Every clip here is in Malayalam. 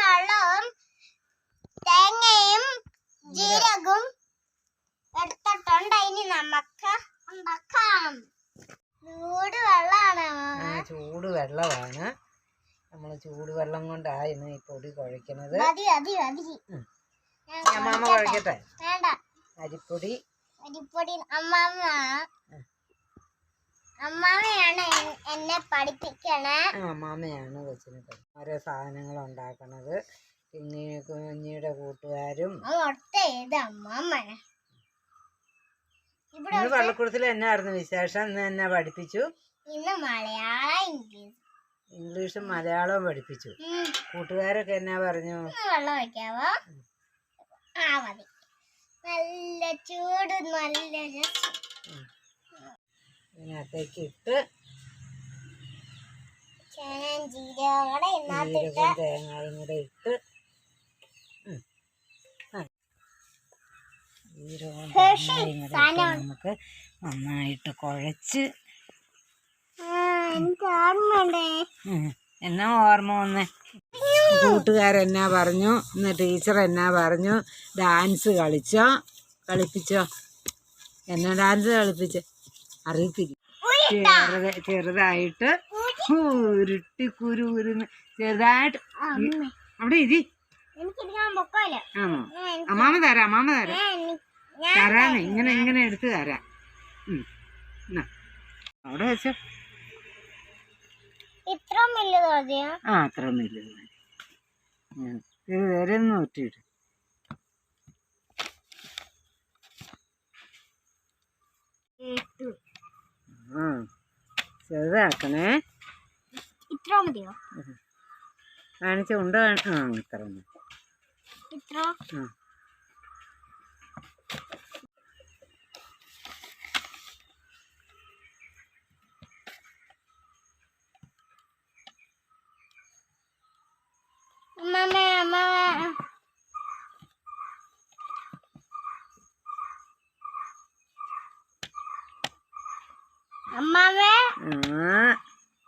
വെള്ളവും തേങ്ങയും ജീരകവും എടുത്തിട്ടുണ്ട്. ഇനി നമുക്ക് ഉണ്ടാക്കാം. ചൂട് വെള്ളമാണ് ചൂട് വെള്ളമാണ് നമ്മൾ ചൂട് വെള്ളം കൊണ്ടായിരുന്നു ഈ പൊടി കുഴക്കുന്നത് അമ്മാമ്മ കുഴക്കട്ടെ? കുഴക്കട്ടെ വേണ്ട. അരിപ്പൊടി. അരിപ്പൊടി അമ്മാമ്മ. എൻ- എന്നെ പഠിപ്പിക്കണേ. ആ അമ്മാമ്മയാണ് കൊച്ചിനെ ഓരോ സാധനങ്ങൾ ഉണ്ടാക്കണത്. പിന്നെ കുഞ്ഞിയുടെ കൂട്ടുകാരും. ഇന്ന് പള്ളിക്കൂടത്തിൽ എന്നായിരുന്നു വിശേഷം? ഇന്ന് എന്നെ പഠിപ്പിച്ചു? ഇന്ന് മലയാളം ഇംഗ്ലീഷ്. ഇംഗ്ലീഷും മലയാളവും പഠിപ്പിച്ചു. കൂട്ടുകാരൊക്കെ എന്നാ പറഞ്ഞു? വെള്ളം വയ്ക്കാവോ ആ മതി. നല്ല ചൂട് നല്ല രസം. ഇതിനകത്തേക്ക് ഇട്ട് ജീരകവും തേങ്ങയും കൂടെ ഇട്ട്. ജീരകവും തേങ്ങയും കൂടെ നമുക്ക് നന്നായിട്ട് കുഴച്ച്. എന്നാ ഓർമ്മ വന്നേ? കൂട്ടുകാരെന്നാ പറഞ്ഞു? ഇന്ന് ടീച്ചർ എന്നാ പറഞ്ഞു? ഡാൻസ് കളിച്ചോ? കളിപ്പിച്ചോ? എന്നാ ഡാൻസ് കളിപ്പിച്ച്? അറിയത്തില്ല. ചെറുത് ചെറുതായിട്ട് ഉരുട്ടി. കുരു ഉരുന്ന് ചെറുതായിട്ട് അവിടെ ഇരി. ആണോ? അമ്മാമ തരാം അമ്മാമ തരാം. തരാന്ന് ഇങ്ങനെ ഇങ്ങനെ എടുത്ത് തരാം. അവിടെ വെച്ചോ. ആ അത്ര. ഇത് വരെ ഒന്ന് ഒറ്റിയിട്ട് ആ ചെറുതാക്കണേ. ഇത്ര മതിയോ? കാണിച്ച ഉണ്ട് ആ ഇത്ര. ഇത്ര?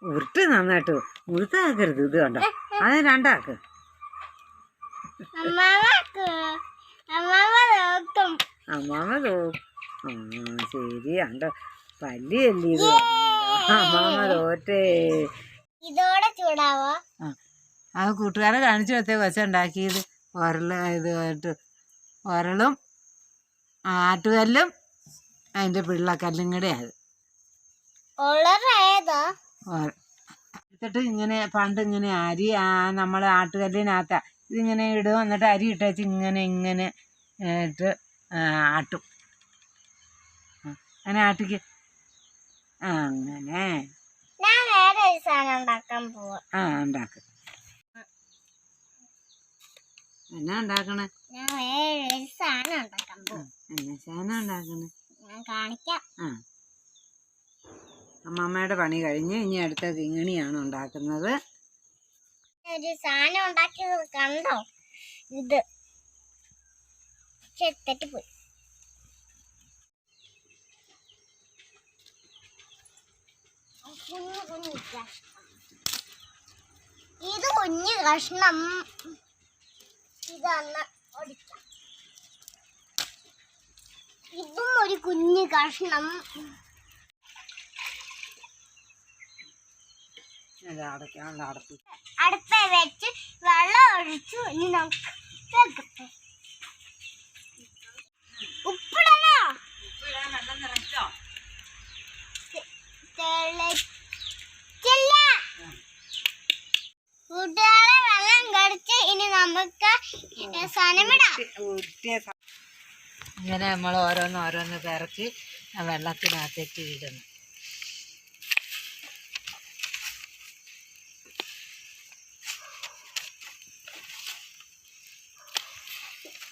ഉരുട്ട് നന്നായിട്ട് ഉരുത്താക്കരുത് ഇത് കണ്ടോ? അത് രണ്ടാക്ക്. അമ്മാമ തോ. ആ പല്ലിയല്ലേ ഇത്? അമ്മാമ തോറ്റേ. ഇതോടെ ചൂടാവോ? ആ അത് കൂട്ടുകാരെ കാണിച്ചു വെച്ചേ കൊച്ച ഉണ്ടാക്കിയത്. ഉരൽ ഇതായിട്ട് ഉരളും ആട്ടുകല്ലും അതിന്റെ പിള്ളക്കല്ലും കൂടെ അത് എന്നിട്ട് ഇങ്ങനെ പണ്ട് ഇങ്ങനെ അരി ആ നമ്മൾ ആട്ടുകല്ലിനകത്ത ഇതിങ്ങനെ ഇടും. എന്നിട്ട് അരി ഇട്ടേച്ച് ഇങ്ങനെ ഇങ്ങനെ ഇട്ട് ആട്ടും. അങ്ങനെ ആട്ടിക്ക്. അങ്ങനെ. ആ ഉണ്ടാക്കും. എന്നാ ഉണ്ടാക്കണേ? സാധനം ഉണ്ടാക്കണേ? ഞാൻ കാണിക്കാം. ആ. അമ്മമ്മയുടെ പണി കഴിഞ്ഞ് ഇനി അടുത്ത കിങ്ങിണിയാണ് ഉണ്ടാക്കുന്നത്. ഒരു സാധനം ഉണ്ടാക്കിയത് കണ്ടോ? ഇത്. ചെത്തിട്ട് പോയി കുഞ്ഞു കുഞ്ഞു ഇത് കുഞ്ഞു കഷ്ണം. ഇതന്ന് ഒടിക്കാം. ഇതും ഒരു കുഞ്ഞു കഷ്ണം. അടയ്ക്കാനുള്ള അടപ്പ്. അടുപ്പ വെച്ച് വെള്ളം ഒഴിച്ചു. ഇനി നമുക്ക് വെക്കട്ടെ ഉപ്പിടണോ? തിളച്ചില്ല. കൂട്ടുകാരെ വെള്ളം കടിച്ച് ഇനി നമുക്ക് സനമിടാം ഇങ്ങനെ നമ്മൾ ഓരോന്ന് ഓരോന്ന് ആ വെള്ളത്തിനകത്തേക്ക് ഇടണം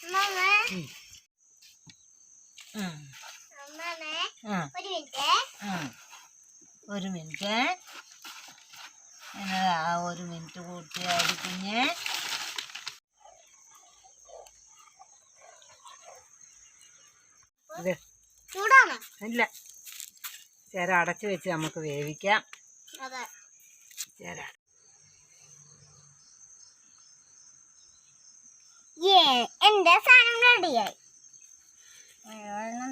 അമ്മമ്മേ ഉം. ഉം. അമ്മമ്മേ ആ ഒരു മിനിറ്റ്. ആ. ഒരു മിനിറ്റ്. എന്നതാ ഒരു മിനിറ്റ് കൂട്ടിയാടി കുഞ്ഞ്. ഇല്ല. ചേര അടച്ചു വെച്ച് നമുക്ക് വേവിക്കാം. അതെ. ചേര. എന്റെ സാധനം റെഡിയായി. വെള്ളം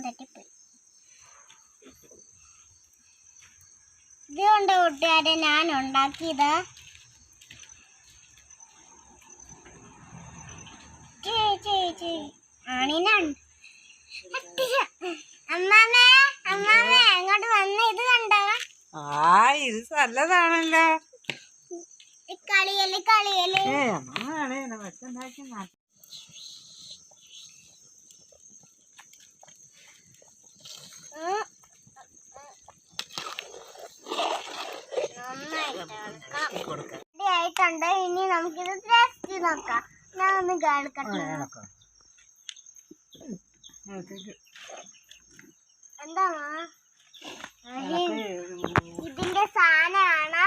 ഇത് കൊണ്ട് കൂട്ടുകാരെ ഞാൻ ഉണ്ടാക്കിയത്. ആണിനാണ്. അമ്മാമേ അമ്മാമേ അങ്ങോട്ട് വന്ന ഇത് കണ്ടോ? ആ ഇത് നല്ലതാണല്ലോ. കളിയല്ലേ കളിയൽ ഏ അമ്മയാണ് വെച്ചുണ്ടാക്കി ആയിട്ടുണ്ട് ഇനി നമുക്കിത് ടേസ്റ്റ് നോക്കാം. ഞാൻ ഒന്ന് കേൾക്കട്ടെ. എന്താ ഇതിന്റെ സാധനമാണ്.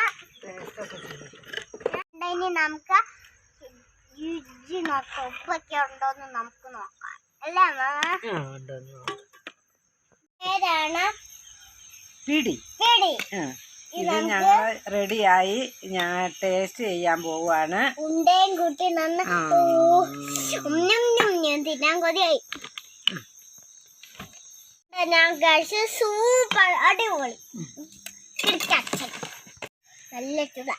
ഇനി നമുക്ക് രുചി നോക്കാം ഉപ്പൊക്കെ ഉണ്ടോന്ന് നമുക്ക് നോക്കാം. അല്ലേ പേരാണ് പിടി. പിടി. ഇത് ഞങ്ങൾ റെഡിയായി. ഞാൻ ടേസ്റ്റ് ചെയ്യാൻ പോവാണ്. ഉണ്ടേം കുട്ടി നന്ന്. ഞാൻ തിന്നാൻ കൊതിയായി. ഞാൻ കഴിച്ച് സൂപ്പർ അടിപൊളി. നല്ല ചുട.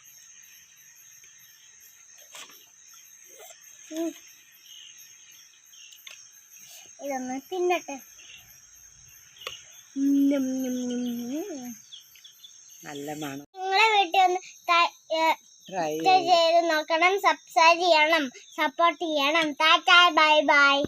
ഇതൊന്ന് തിന്നട്ടെ. നല്ല മണം. നിങ്ങളെ വീട്ടിൽ ഒന്ന് ചെയ്ത് നോക്കണം. സബ്സ്ക്രൈബ് ചെയ്യണം. സപ്പോർട്ട് ചെയ്യണം. Tata bye bye.